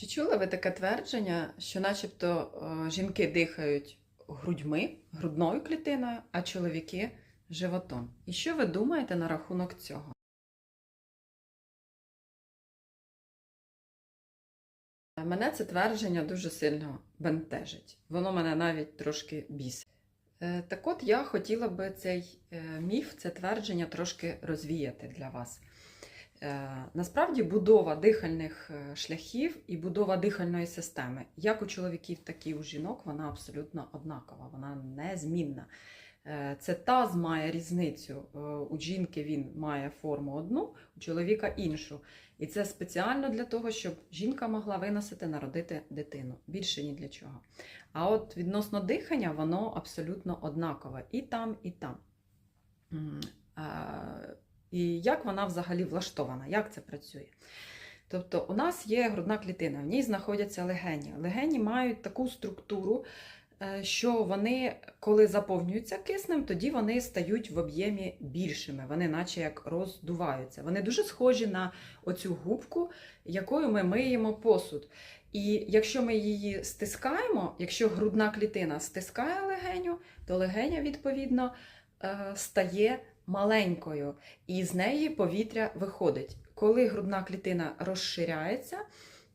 Чи чули ви таке твердження, що начебто е, жінки дихають грудьми, грудною клітиною, а чоловіки животом? І що ви думаєте на рахунок цього? Мене це твердження дуже сильно бентежить. Воно мене навіть трошки бісить. Е, Так от я хотіла би цей е, міф, це твердження трошки розвіяти для вас. Е, Насправді будова дихальних е, шляхів і будова дихальної системи, як у чоловіків, так і у жінок, вона абсолютно однакова, вона незмінна. Е, Це таз має різницю. У жінки він має форму одну, у чоловіка іншу. І це спеціально для того, щоб жінка могла виносити, народити дитину. Більше ні для чого. А от відносно дихання, воно абсолютно однакове і там, і там. І як вона взагалі влаштована, як це працює? Тобто, у нас є грудна клітина, в ній знаходяться легені. Легені мають таку структуру, е, що вони, коли заповнюються киснем, тоді вони стають в об'ємі більшими, вони наче як роздуваються. Вони дуже схожі на оцю губку, якою ми миємо посуд. І якщо ми її стискаємо, якщо грудна клітина стискає легеню, то легеня, відповідно, е, стає маленькою, і з неї повітря виходить. Коли грудна клітина розширяється,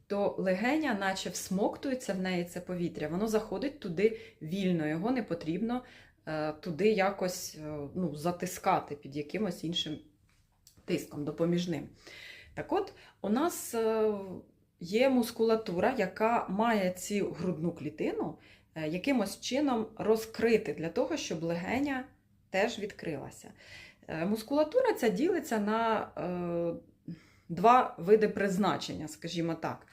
то легеня, наче всмоктується в неї це повітря, воно заходить туди вільно, його не потрібно е, туди якось е, ну, затискати під якимось іншим тиском допоміжним. Так от, у нас е, є мускулатура, яка має цю грудну клітину якимось чином розкрити для того, щоб легеня теж відкрилася. Е, Мускулатура ця ділиться на е, два види призначення, скажімо так.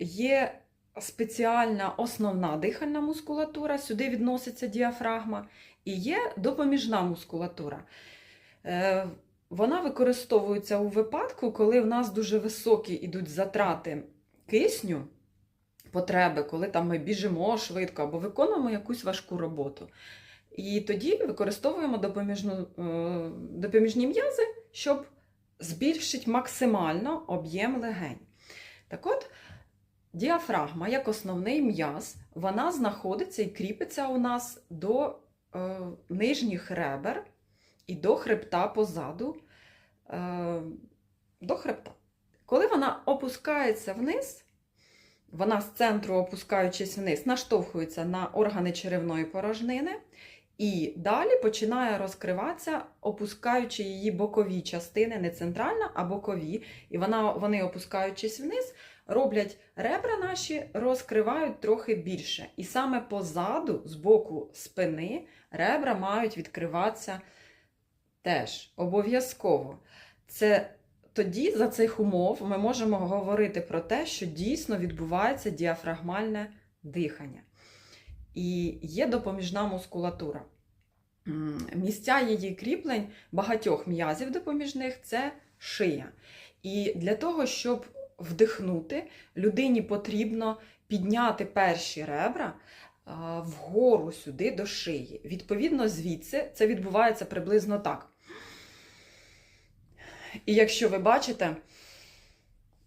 Є спеціальна основна дихальна мускулатура, сюди відноситься діафрагма, і є допоміжна мускулатура. Е, Вона використовується у випадку, коли в нас дуже високі йдуть затрати кисню, потреби, коли там ми біжимо швидко або виконуємо якусь важку роботу. І тоді використовуємо допоміжну, е, допоміжні м'язи, щоб збільшити максимально об'єм легень. Так от, діафрагма, як основний м'яз, вона знаходиться і кріпиться у нас до е, нижніх ребер і до хребта позаду. Е, до хребта. Коли вона опускається вниз, вона з центру, опускаючись вниз, наштовхується на органи черевної порожнини. І далі починає розкриватися, опускаючи її бокові частини, не центральна, а бокові. І вона, вони, опускаючись вниз, роблять ребра наші, розкривають трохи більше. І саме позаду, з боку спини, ребра мають відкриватися теж обов'язково. Це тоді за цих умов ми можемо говорити про те, що дійсно відбувається діафрагмальне дихання. І є допоміжна мускулатура. Місця її кріплень багатьох м'язів допоміжних це шия. І для того, щоб вдихнути, людині потрібно підняти перші ребра вгору сюди до шиї. Відповідно, звідси це відбувається приблизно так. І якщо ви бачите,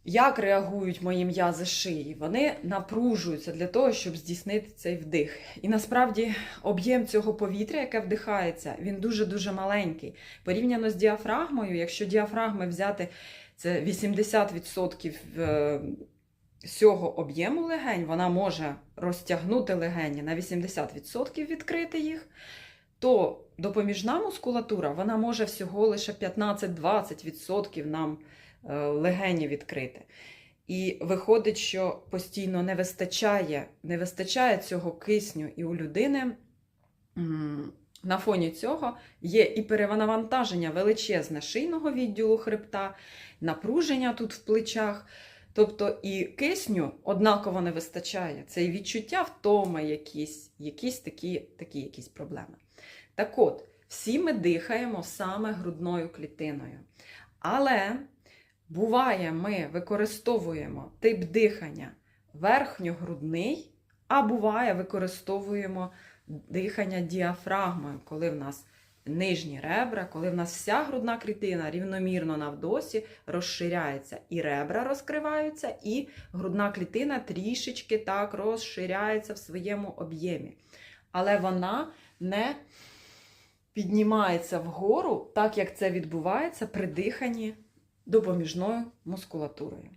як реагують мої м'язи шиї, вони напружуються для того, щоб здійснити цей вдих. І насправді об'єм цього повітря, яке вдихається, він дуже-дуже маленький. Порівняно з діафрагмою, якщо діафрагми взяти це 80% е, всього об'єму легень, вона може розтягнути легені на 80% відкрити їх, то допоміжна мускулатура вона може всього лише 15-20% нам легені відкрити. І виходить, що постійно не вистачає, не вистачає цього кисню, і у людини на фоні цього є і перевантаження величезне шийного відділу хребта, напруження тут в плечах. Тобто і кисню однаково не вистачає. Це і відчуття втоми якісь, якісь такі, такі якісь проблеми. Так от, всі ми дихаємо саме грудною клітиною. Але буває, ми використовуємо тип дихання верхньогрудний, а буває, використовуємо дихання діафрагмою, коли в нас нижні ребра, коли в нас вся грудна клітина рівномірно навдосі розширяється, і ребра розкриваються, і грудна клітина трішечки так розширяється в своєму об'ємі. Але вона не піднімається вгору, так як це відбувається при диханні допоміжною мускулатурою.